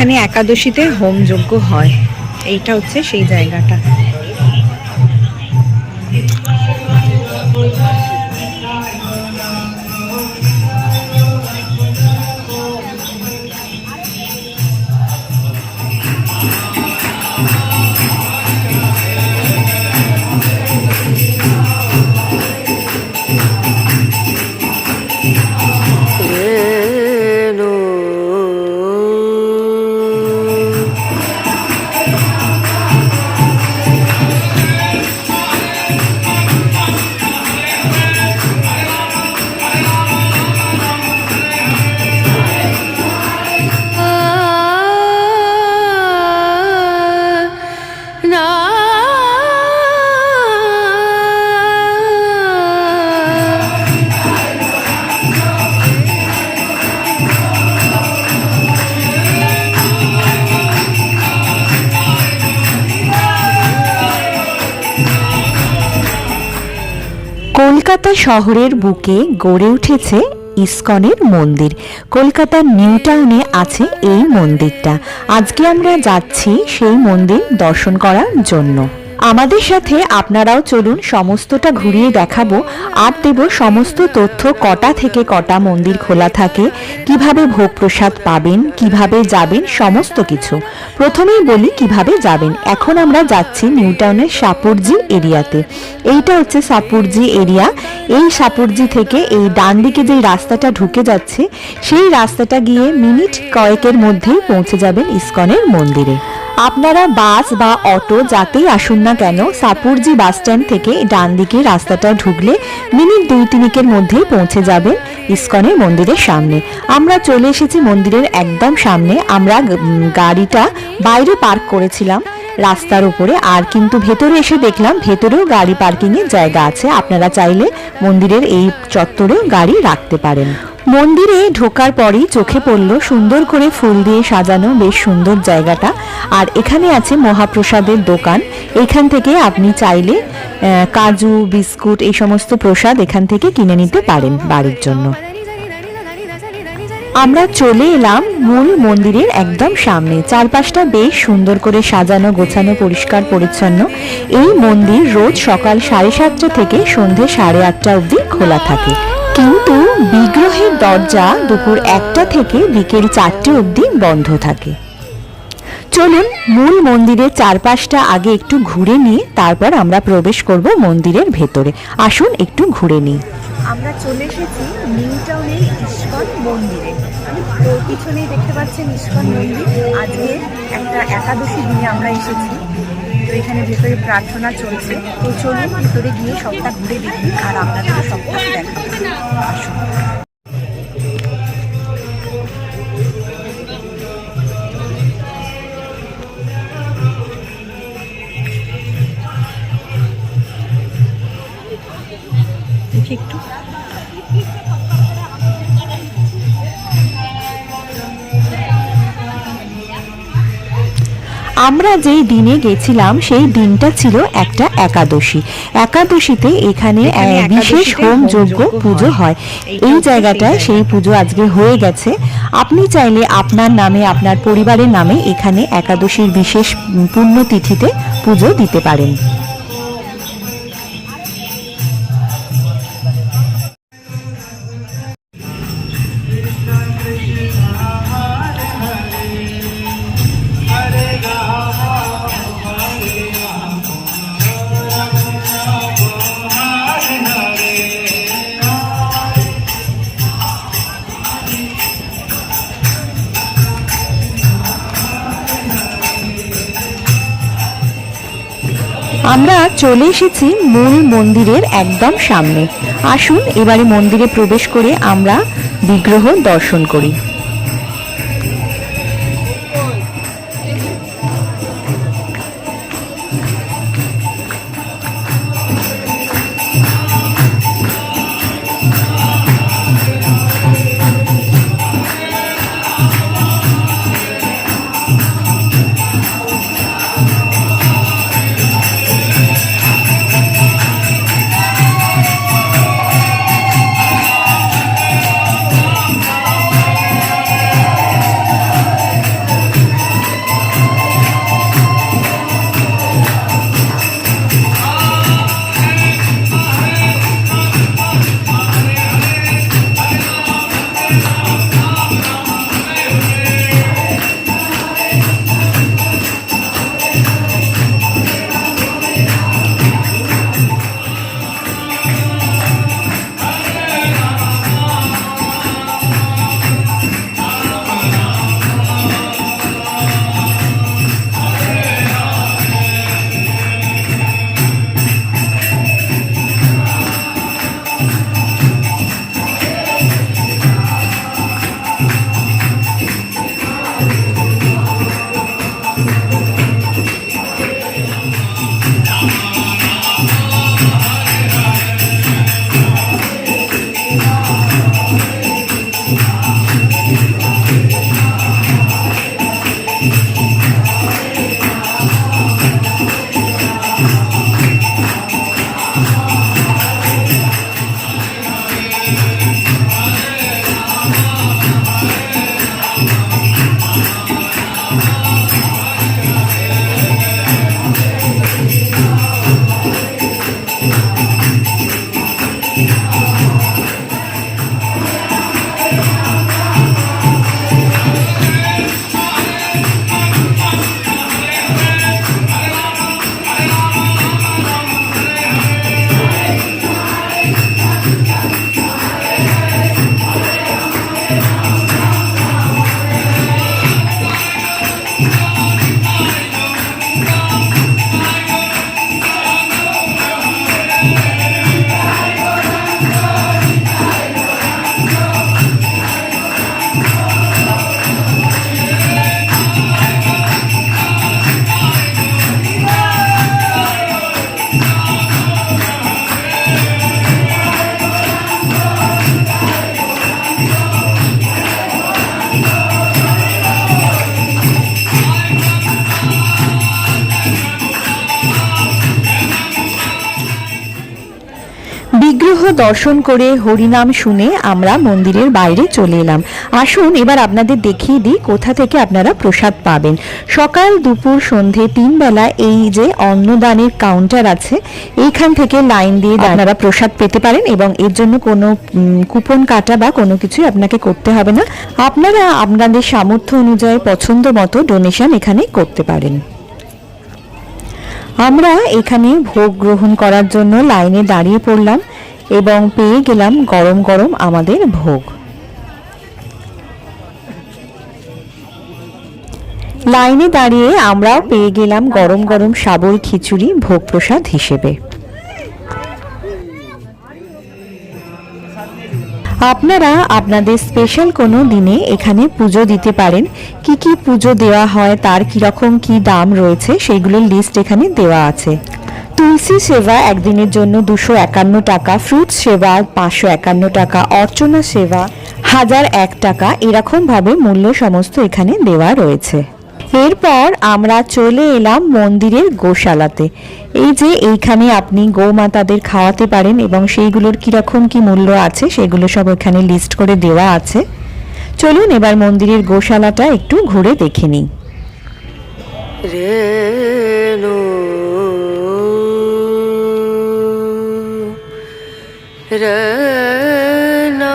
এখানে একাদশীতে হোম যজ্ঞ হয়। এইটা হচ্ছে সেই জায়গাটা। কলকাতা শহরের বুকে গড়ে উঠেছে ইস্কনের মন্দির। কলকাতার নিউ টাউনে আছে এই মন্দিরটা। আজকে আমরা যাচ্ছি সেই মন্দির দর্শন করার জন্য। আমাদের সাথে আপনারাও চলুন সমস্তটা ঘুরিয়ে দেখাবো। আর দেব সমস্ত তথ্য, কটা থেকে কটা মন্দির খোলা থাকে, কীভাবে ভোগ প্রসাদ পাবেন, কীভাবে যাবেন, সমস্ত কিছু। প্রথমেই বলি কীভাবে যাবেন। এখন আমরা যাচ্ছি নিউ টাউনের সাপুরজি এরিয়াতে। এইটা হচ্ছে সাপুরজি এরিয়া। এই সাপুরজি থেকে এই ডান দিকে যে রাস্তাটা ঢুকে যাচ্ছে, সেই রাস্তাটা গিয়ে মিনিট কয়েকের মধ্যেই পৌঁছে যাবেন ইস্কনের মন্দিরে। আপনারা বাস বা অটো যাতেই আসুন না কেন, সাপুরজি বাস স্ট্যান্ড থেকে ডান দিকে রাস্তাটা ঢুকলে মিনিট দুই তিনিকের মধ্যেই পৌঁছে যাবেন ইস্কনের মন্দিরের সামনে। আমরা চলে এসেছি মন্দিরের একদম সামনে। আমরা গাড়িটা বাইরে পার্ক করেছিলাম রাস্তার উপরে। আর কিন্তু ভেতরে এসে দেখলাম ভেতরেও গাড়ি পার্কিংয়ের জায়গা আছে। আপনারা চাইলে মন্দিরের এই চত্বরেও গাড়ি রাখতে পারেন। মন্দিরে ঢোকার পরেই চোখে পড়ল সুন্দর করে ফুল দিয়ে সাজানো বেশ সুন্দর জায়গাটা। আর এখানে আছে মহাপ্রসাদের দোকান। এখান থেকে আপনি চাইলে কাজু, বিস্কুট এই সমস্ত প্রসাদ এখান থেকে কিনে নিতে পারেন বাড়ির জন্য। আমরা চলে এলাম মূল মন্দিরের একদম সামনে। চারপাশটা বেশ সুন্দর করে সাজানো, গোছানো, পরিষ্কার, পরিচ্ছন্ন। এই মন্দির রোজ সকাল সাড়ে সাতটা থেকে সন্ধে সাড়ে আটটা অবধি খোলা থাকে। কিন্তু বিগ্রহের দরজা দুপুর একটা থেকে বিকেল চারটে অবধি বন্ধ থাকে। চলুন মূল মন্দিরের চারপাশটা আগে একটু ঘুরে নিয়ে তারপর আমরা প্রবেশ করব মন্দিরের ভেতরে। আসুন একটু ঘুরে নিই। আমরা চলে এসেছি নিউ টাউনের ইস্কন মন্দিরে। তো পিছনেই দেখতে পাচ্ছেন ইস্কন মন্দির। আজকে একটা একাদশী দিনে আমরা এসেছি। তো এখানে ভেতরে প্রার্থনা চলছে। তো চলুন ভিতরে গিয়ে সবটা ঘুরে দেখি আর আপনাদের সবটা দেখাবো। আসুন। আমরা যেই দিনে গেছিলাম সেই দিনটা ছিল একটা একাদশী। একাদশীতে এখানে বিশেষ হোম যজ্ঞ পুজো হয়। এই জায়গাটায় সেই পুজো আজকে হয়ে গেছে। আপনি চাইলে আপনার নামে আপনার পরিবারের নামে এখানে একাদশীর বিশেষ পুণ্যতিথিতে পুজো দিতে পারেন। আমরা চলে এসেছি মূল মন্দিরের একদম সামনে। আসুন, এবারে মন্দিরে প্রবেশ করে আমরা বিগ্রহ দর্শন করি। দর্শন করে হরিনাম শুনে আমরা মন্দিরের বাইরে চলে এলাম। আসুন এবার আপনাদের দেখিয়ে দিই কোথা থেকে আপনারা প্রসাদ পাবেন। সকাল দুপুর সন্ধে তিন বেলা এই যে অন্নদানের কাউন্টার আছে এইখান থেকে লাইন দিয়ে আপনারা প্রসাদ পেতে পারেন এবং এর জন্য কোনো কুপন কাটা বা কোনো কিছুই আপনাকে করতে হবে না। আপনারা আপনাদের সামর্থ্য অনুযায়ী পছন্দ মতো ডোনেশন এখানে করতে পারেন। আমরা এখানে ভোগ গ্রহণ করার জন্য লাইনে দাঁড়িয়ে পড়লাম। এবং পেয়ে গেলাম গরম গরম আমাদের ভোগ। লাইনে দাঁড়িয়ে আমরাও পেয়ে গেলাম গরম গরম সাবর খিচুড়ি ভোগ প্রসাদ হিসেবে। আপনারা আপনাদের স্পেশাল কোনো দিনে এখানে পুজো দিতে পারেন। কি কি পুজো দেওয়া হয়, তার কীরকম কি দাম রয়েছে সেইগুলোর লিস্ট এখানে দেওয়া আছে। তুলসী সেবা একদিনের জন্য দুশো একান্ন টাকা, ফ্রুট সেবা পাঁচশো একান্ন টাকা, অর্চনা সেবা হাজার এক টাকা, এরকমভাবে মূল্য সমস্ত এখানে দেওয়া রয়েছে। এরপর আমরা চলে এলাম মন্দিরের গোশালাতে। এই যে এইখানে আপনি গোমাতাদের খাওয়াতে পারেন এবং সেইগুলোর কীরকম কি মূল্য আছে সেগুলো সব এখানে লিস্ট করে দেওয়া আছে। চলুন এবার মন্দিরের গোশালাটা একটু ঘুরে দেখে নিই। Rana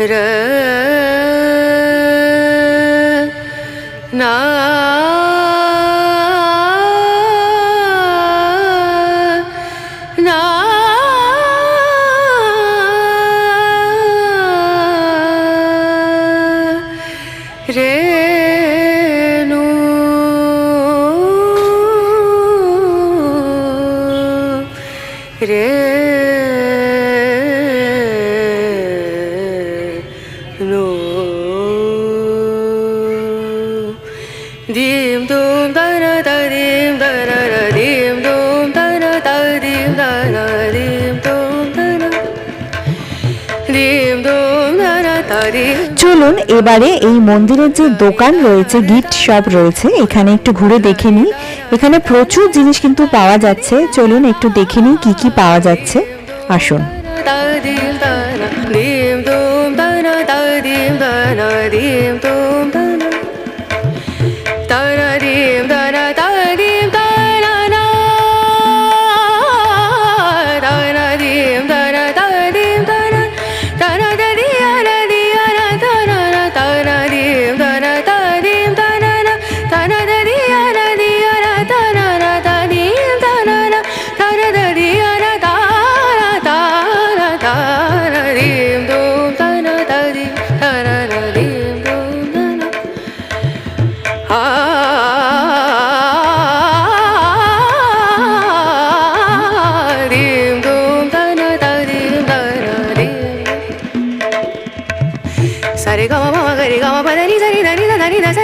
Rana Yeah. চলুন, এবারে এই মন্দিরের যে দোকান রয়েছে গিফট শপ রয়েছে, এখানে একটু ঘুরে দেখে নিই। এখানে প্রচুর জিনিস কিন্তু পাওয়া যাচ্ছে। চলুন একটু দেখে নিই কি কি পাওয়া যাচ্ছে। আসুন। dim dum da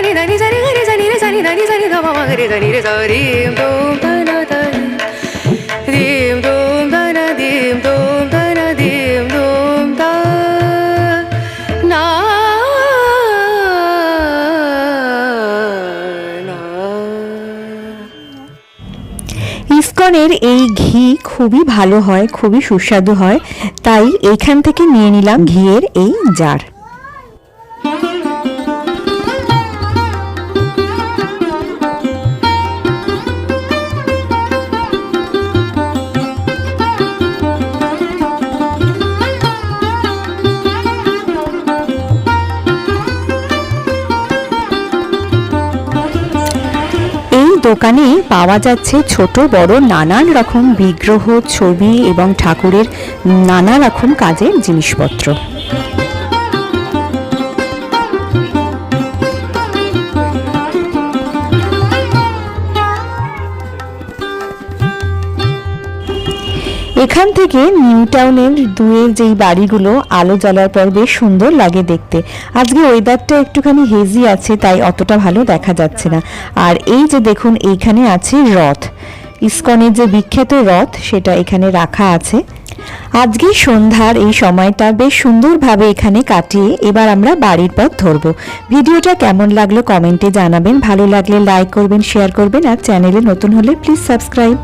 নি না নি জানি রে জানি রে জানি না নি জানি ধা মা রে জানি রে সা রিম দোম দোম না দিম দিম না ইস্কনের এই ঘি খুবই ভালো হয় খুবই সুস্বাদু হয় তাই এইখান থেকে নিয়ে নিলাম ঘিয়ের এই জার দোকানে পাওয়া যাচ্ছে ছোট, বড়, নানান রকম বিগ্রহ, ছবি এবং ঠাকুরের নানা রকম কাজের জিনিসপত্র। এখান থেকে নিউ টাউনের দুয়ের যেই বাড়িগুলো আলো জ্বলার পর বেশ সুন্দর লাগে দেখতে। আজকে ওয়েদারটা একটুখানি হেজি আছে, তাই অতটা ভালো দেখা যাচ্ছে না। আর এই যে দেখুন, এইখানে আছে রথ। ইস্কনের যে বিখ্যাত রথ, সেটা এখানে রাখা আছে। আজকে সন্ধ্যার এই সময়টা বেশ সুন্দরভাবে এখানে কাটিয়ে এবার আমরা বাড়ির পথ ধরবো। ভিডিওটা কেমন লাগল কমেন্টে জানাবেন। ভালো লাগলে লাইক করবেন শেয়ার করবেন, আর চ্যানেলে নতুন হলে প্লিজ সাবস্ক্রাইব